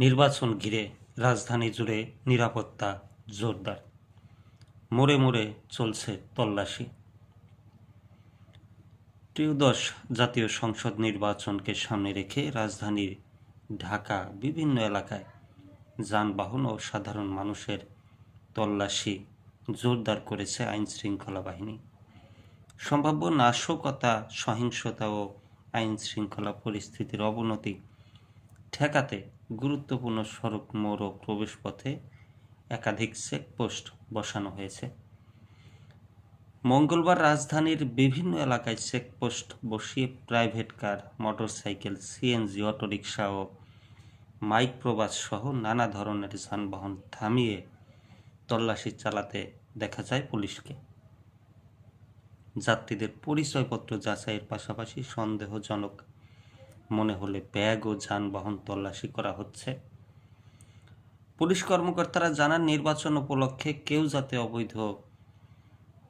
নির্বাচন ঘিরে রাজধানী জুড়ে নিরাপত্তা জোরদার। মোড়ে মোড়ে চলছে তল্লাশি। ত্রয়োদশ জাতীয় সংসদ নির্বাচনকে সামনে রেখে রাজধানীর ঢাকা বিভিন্ন এলাকায় যানবাহন ও সাধারণ মানুষের তল্লাশি জোরদার করেছে আইন শৃঙ্খলা বাহিনী। সম্ভাব্য নাশকতা, সহিংসতা ও আইন শৃঙ্খলা পরিস্থিতির অবনতি ঠেকাতে গুরুত্বপূর্ণ সড়ক মোড় ও প্রবেশপথে একাধিক চেকপোস্ট বসানো হয়েছে। মঙ্গলবার রাজধানীর বিভিন্ন এলাকায় চেকপোস্ট বসিয়ে private car, motorcycle, CNG, auto rickshaw ও মাইক্রোবাস সহ নানা ধরনের যানবাহন থামিয়ে তল্লাশি চালাতে দেখা যায় পুলিশকে। যাত্রীদের পরিচয়পত্র যাচাইয়ের পাশাপাশি সন্দেহজনক মনে হলে ব্যাগ ও যানবাহন তল্লাশি করা হচ্ছে। পুলিশ কর্মকর্তারা জানান, নির্বাচন উপলক্ষে কেউ যাতে অবৈধ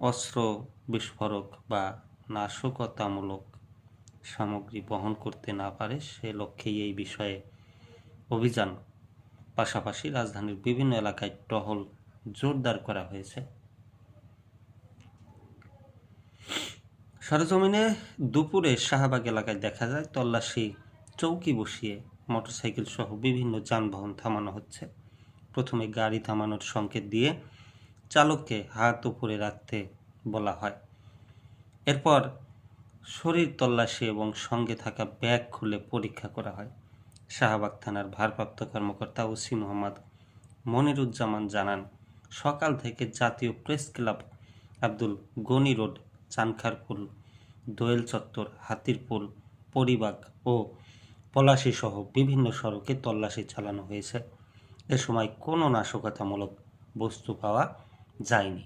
অস্ত্র বিস্ফোরক বা নাশকতামূলক সামগ্রী বহন করতে না পারে, সে লক্ষ্যেই এই বিষয়ে অভিযান। পাশাপাশি রাজধানীর বিভিন্ন এলাকায় টহল জোরদার করা হয়েছে। সরজমিনে দুপুরে শাহবাগ এলাকায় দেখা যায় তল্লাশি, চৌকি বসিয়ে মোটরসাইকেল সহ বিভিন্ন যানবাহন থামানো হচ্ছে। প্রথমে গাড়ি থামানোর সংকেত দিয়ে চালককে হাত উপরে রাখতে বলা হয়। এরপর শরীর তল্লাশি এবং সঙ্গে থাকা ব্যাগ খুলে পরীক্ষা করা হয়। শাহবাগ থানার ভারপ্রাপ্ত কর্মকর্তা ওসি মোহাম্মদ মনিরুজ্জামান জানান, সকাল থেকে জাতীয় press club Abdul Gani road, Chankharpul Doel Chattar Hatirpul Paribagh ও পলাশী সহ বিভিন্ন সড়কে তল্লাশি চালানো হয়েছে। এ সময় কোনো নাশকতামূলক বস্তু পাওয়া যায়নি।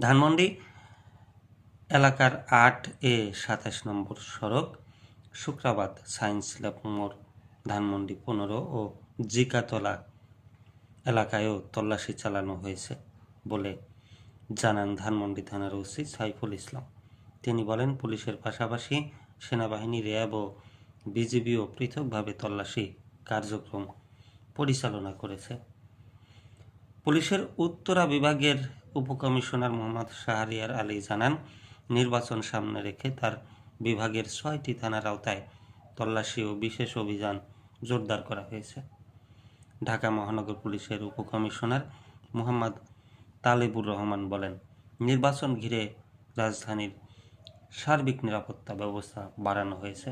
ধানমন্ডি এলাকার আট এ সাতাশ নম্বর সড়ক, শুক্রাবাদ সায়েন্স ল্যাব মোড়, ধানমন্ডি পনেরো ও জিকাতলা এলাকায়ও তল্লাশি চালানো হয়েছে বলে জানান ধানমন্ডি থানার ওসি সাইফুল ইসলাম। তিনি বলেন, পুলিশের পাশাপাশি সেনাবাহিনী, র্যাব ও বিজিবিও পৃথকভাবে তল্লাশি কার্যক্রম পরিচালনা করেছে। পুলিশের উত্তরা বিভাগের উপকমিশনার মোহাম্মদ শাহরিয়ার আলী জানান, নির্বাচন সামনে রেখে তার বিভাগের ছয়টি থানার আওতায় তল্লাশি ও বিশেষ অভিযান জোরদার করা হয়েছে। ঢাকা মহানগর পুলিশের উপকমিশনার মোহাম্মদ তালেবুর রহমান বলেন নির্বাচন ঘিরে রাজধানীর সার্বিক নিরাপত্তা ব্যবস্থা বাড়ানো হয়েছে।